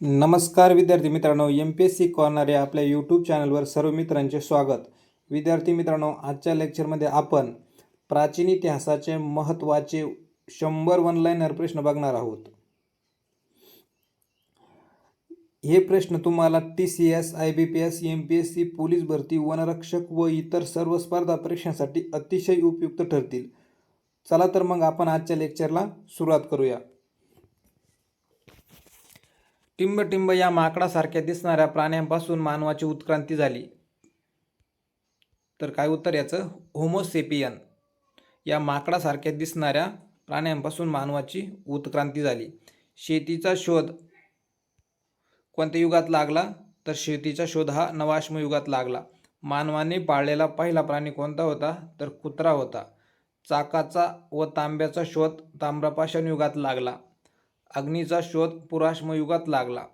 नमस्कार विद्यार्थी मित्रांनो M P S C corner या आपल्या यूट्यूब चॅनलवर सर्व मित्रांचे स्वागत. विद्यार्थी मित्रांनो आजच्या लेक्चरमध्ये आपण प्राचीन इतिहासाचे महत्त्वाचे शंभर वन लाईनर प्रश्न बघणार आहोत. हे प्रश्न तुम्हाला T C S I B P S M P S C police भरती वनरक्षक व इतर सर्व स्पर्धा परीक्षांसाठी अतिशय उपयुक्त ठरतील. चला तर मग आपण आजच्या लेक्चरला सुरुवात करूया. टिंबटिंब या माकडासारख्या दिसणाऱ्या प्राण्यांपासून मानवाची उत्क्रांती झाली. तर काय उत्तर याचं? होमोसेपियन या माकडासारख्या दिसणाऱ्या प्राण्यांपासून मानवाची उत्क्रांती झाली. शेतीचा शोध कोणत्या युगात लागला? तर शेतीचा शोध हा नवाश्म युगात लागला. मानवाने पाळलेला पहिला प्राणी कोणता होता? तर कुत्रा होता. चाकाचा व तांब्याचा शोध ताम्रपाषाण युगात लागला. अग्नीचा शोध पुराश्मयुगात लागला.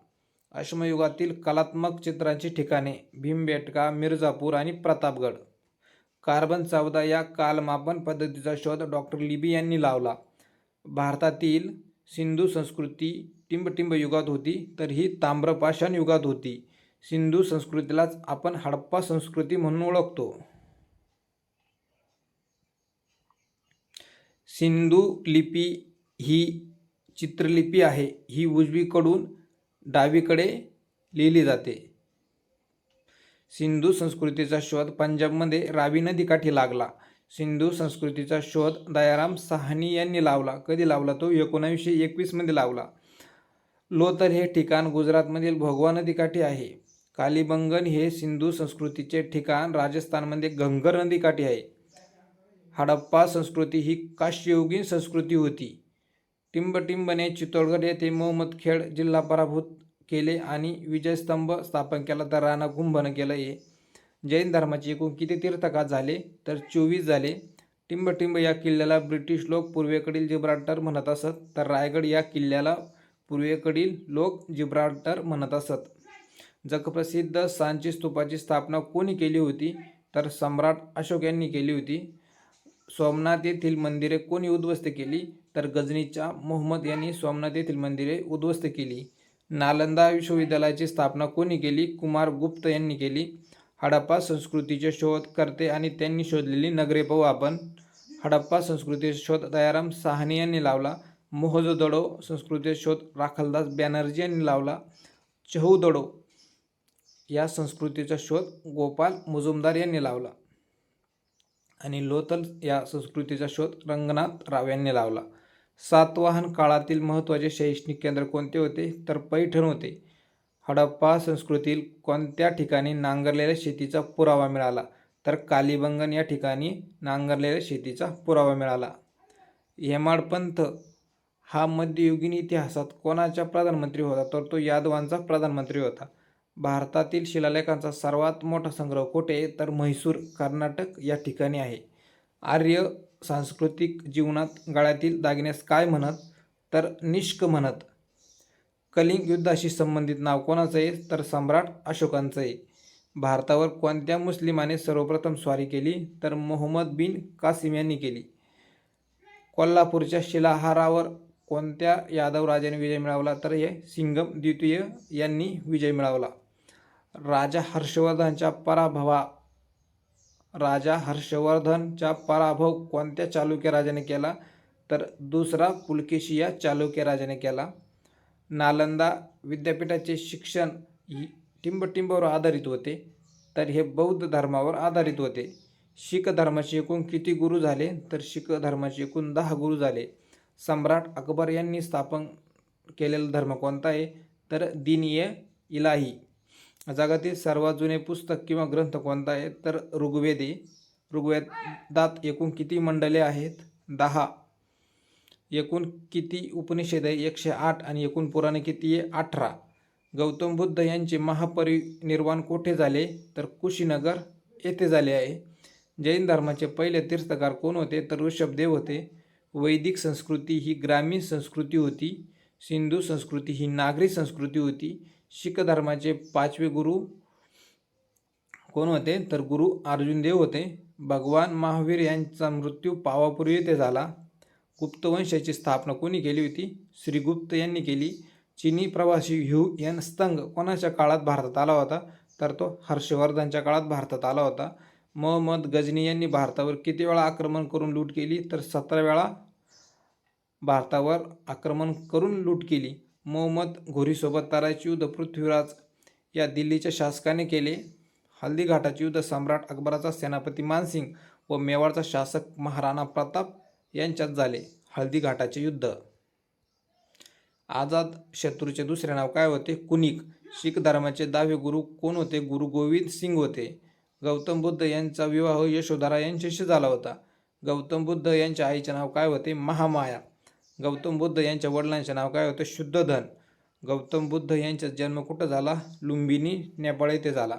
अश्मयुगातील कलात्मक चित्रांची ठिकाणे भीमबेटका मिर्झापूर आणि प्रतापगड. कार्बन चौदा या कालमापन पद्धतीचा शोध डॉक्टर लिबी यांनी लावला. भारतातील सिंधू संस्कृती टिंबटिंब युगात होती तर ही ताम्रपाषाण युगात होती. सिंधू संस्कृतीलाच आपण हडप्पा संस्कृती म्हणून ओळखतो. सिंधू लिपी ही चित्रलिपी आहे. ही उजवीकडून डावीकडे लिहिली जाते. सिंधू संस्कृतीचा शोध पंजाबमध्ये रावी नदीकाठी लागला. सिंधू संस्कृतीचा शोध दयाराम साहनी यांनी लावला. कधी लावला तो? एकोणावीसशे एकवीसमध्ये लावला. लोतर हे ठिकाण गुजरातमधील भोगवा नदीकाठी आहे. कालिबंगन हे सिंधू संस्कृतीचे ठिकाण. राजस्थानमध्ये गंगर नदीकाठी आहे. हडप्पा संस्कृती ही काश्ययुगीन संस्कृती होती. टिंबटिंबने चित्तोडगड येथे मोहम्मदखेड जिल्हा पराभूत केले आणि विजयस्तंभ स्थापन केला. तर राणा कुंभनं केलं हे जैन धर्माचे एकूण किती तीर्थकात झाले? तर चोवीस झाले. टिंबटिंब या किल्ल्याला ब्रिटिश लोक पूर्वेकडील जिब्राल्टर म्हणत असत. तर रायगड या किल्ल्याला पूर्वेकडील लोक जिब्राल्टर म्हणत असत. जगप्रसिद्ध सांची स्तूपाची स्थापना कोणी केली होती? तर सम्राट अशोक यांनी केली होती. सोमनाथ येथील मंदिरे कोणी उद्ध्वस्त केली? तर गजनीच्या मोहम्मद यांनी सोमनाथ येथील मंदिरे उद्ध्वस्त केली. नालंदा विश्वविद्यालयाची स्थापना कोणी केली? कुमार गुप्त यांनी केली. हडप्पा संस्कृतीचे शोध करते आणि त्यांनी शोधलेली नगरे पाहू आपण. हडप्पा संस्कृतीचा शोध दयाराम साहनी यांनी लावला. मोहजोदडो संस्कृतीचा शोध राखलदास बॅनर्जी यांनी लावला. चहूदडो या संस्कृतीचा शोध गोपाल मुजुमदार यांनी लावला. आणि लोथल या संस्कृतीचा शोध रंगनाथ राव यांनी लावला. सातवाहन काळातील महत्त्वाचे शैक्षणिक केंद्र कोणते होते? तर पैठण होते. हडप्पा संस्कृतील कोणत्या ठिकाणी नांगरलेल्या शेतीचा पुरावा मिळाला? तर कालीबंगन या ठिकाणी नांगरलेल्या शेतीचा पुरावा मिळाला. हेमाडपंथ हा मध्ययुगीन इतिहासात कोणाचा प्रधानमंत्री होता? तर तो यादवांचा प्रधानमंत्री होता. भारतातील शिलालेखांचा सर्वात मोठा संग्रह कुठे तर म्हैसूर कर्नाटक या ठिकाणी आहे. आर्य सांस्कृतिक जीवनात गळ्यातील दागिन्यास काय म्हणत? तर निष्क म्हणत. कलिंग युद्धाशी संबंधित नाव कोणाचं आहे? तर सम्राट अशोकांचं आहे. भारतावर कोणत्या मुस्लिमाने सर्वप्रथम स्वारी केली? तर मोहम्मद बिन कासिम यांनी केली. कोल्हापूरच्या शिलाहारावर कोणत्या यादव राजाने विजय मिळवला? तर हे सिंगम द्वितीय यांनी विजय मिळवला. राजा हर्षवर्धनच्या पराभवा राजा हर्षवर्धनचा पराभव कोणत्या चालुक्य राजाने केला? तर दुसरा पुलकेशी या चालुक्य राजाने केला. नालंदा विद्यापीठाचे शिक्षण ही टिंबटिंबावर आधारित होते. तर हे बौद्ध धर्मावर आधारित होते. शीख धर्माचे एकूण किती गुरु झाले? तर शीख धर्माचे एकूण दहा गुरु झाले. सम्राट अकबर यांनी स्थापन केलेला धर्म कोणता आहे? तर दिनीय इलाही. जगातील सर्वात जुने पुस्तक किंवा ग्रंथ कोणता आहे? तर ऋग्वेदी. ऋग्वेदात एकूण किती मंडले आहेत? दहा. एकूण किती उपनिषद आहे? एकशे आठ आणि एकूण पुराणे किती आहे? अठरा. गौतम बुद्ध यांचे महापरिनिर्वाण कोठे झाले? तर कुशीनगर येथे झाले आहे. जैन धर्माचे पहिले तीर्थकार कोण होते? तर ऋषभदेव होते. वैदिक संस्कृती ही ग्रामीण संस्कृती होती. सिंधू संस्कृती ही नागरी संस्कृती होती. शीख धर्माचे पाचवे गुरु कोण होते? तर गुरु अर्जुनदेव होते. भगवान महावीर यांचा मृत्यू पावापूर्वी येथे झाला. गुप्तवंशाची स्थापना कोणी केली होती? श्रीगुप्त यांनी केली. चीनी प्रवासी ह्यू एन स्तंग कोणाच्या काळात भारतात आला होता? तर तो हर्षवर्धनच्या काळात भारतात आला होता. मोहम्मद गजनी यांनी भारतावर किती वेळा आक्रमण करून लूट केली? तर सतरा वेळा भारतावर आक्रमण करून लूट केली. मोहम्मद घोरीसोबत ताराचे युद्ध पृथ्वीराज या दिल्लीच्या शासकाने केले. हल्दीघाटाचे युद्ध सम्राट अकबराचा सेनापती मानसिंग व मेवाडचा शासक महाराणा प्रताप यांच्यात झाले. हल्दीघाटाचे युद्ध. आझाद शत्रूचे दुसरे नाव काय होते? कुनिक. शीख धर्माचे दहावे गुरु कोण होते? गुरु गोविंद सिंग होते. गौतम बुद्ध यांचा विवाह यशोधरा यांच्याशी झाला होता. गौतम बुद्ध यांच्या आईचे नाव काय होते? महामाया. गौतम बुद्ध यांच्या वडिलांचे नाव काय होतं? शुद्धधन गौतम बुद्ध यांचा जन्म कुठं झाला? लुंबिनी नेपाळ येथे झाला.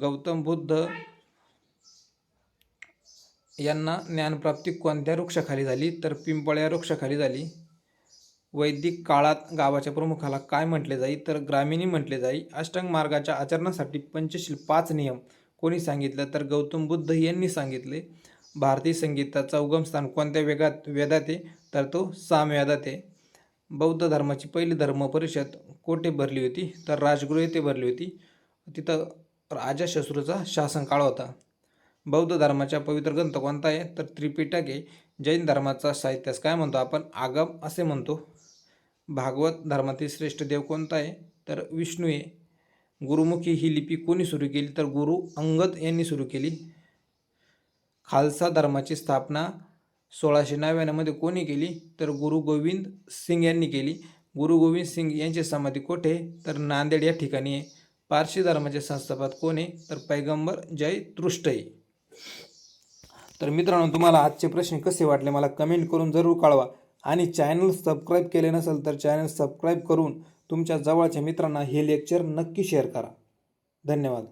गौतम बुद्ध यांना ज्ञानप्राप्ती कोणत्या वृक्षाखाली झाली? तर पिंपळ या वृक्षाखाली झाली. वैदिक काळात गावाच्या प्रमुखाला काय म्हटले जाई? तर ग्रामीणी म्हटले जाई. अष्टांग मार्गाच्या आचरणासाठी पंचशील पाच नियम. कोणी सांगितलं? तर गौतम बुद्ध यांनी सांगितले. भारतीय संगीताचा उगमस्थान कोणत्या वेगात वेदात आहे? तर तो सामवेदात आहे. बौद्ध धर्माची पहिली धर्म परिषद कोठे भरली होती? तर राजगृह येथे भरली होती. तिथं राजा शस्रूचा शासनकाळ होता. बौद्ध धर्माचा पवित्र ग्रंथ कोणता आहे? तर त्रिपिटक आहे. जैन धर्माचा साहित्यास काय म्हणतो आपण? आगम असे म्हणतो. भागवत धर्मातील श्रेष्ठ देव कोणता आहे? तर विष्णू आहे. गुरुमुखी ही लिपी कोणी सुरू केली? तर गुरु अंगद यांनी सुरू केली. खालसा धर्माची स्थापना सोळाशे नव्याण्णवमध्ये कोणी केली? तर गुरु गोविंद सिंग यांनी केली. गुरु गोविंद सिंग यांची समाधी कोठे? तर नांदेड या ठिकाणी आहे. पारशी धर्माचे संस्थापक कोण आहे? तर पैगंबर जय तृष्ट आहे तर मित्रांनो तुम्हाला आजचे प्रश्न कसे वाटले? मला कमेंट करून जरूर कळवा. आणि चॅनल सबस्क्राईब केले नसेल तर चॅनल सबस्क्राईब करून तुमच्या जवळच्या मित्रांना हे लेक्चर नक्की शेअर करा. धन्यवाद.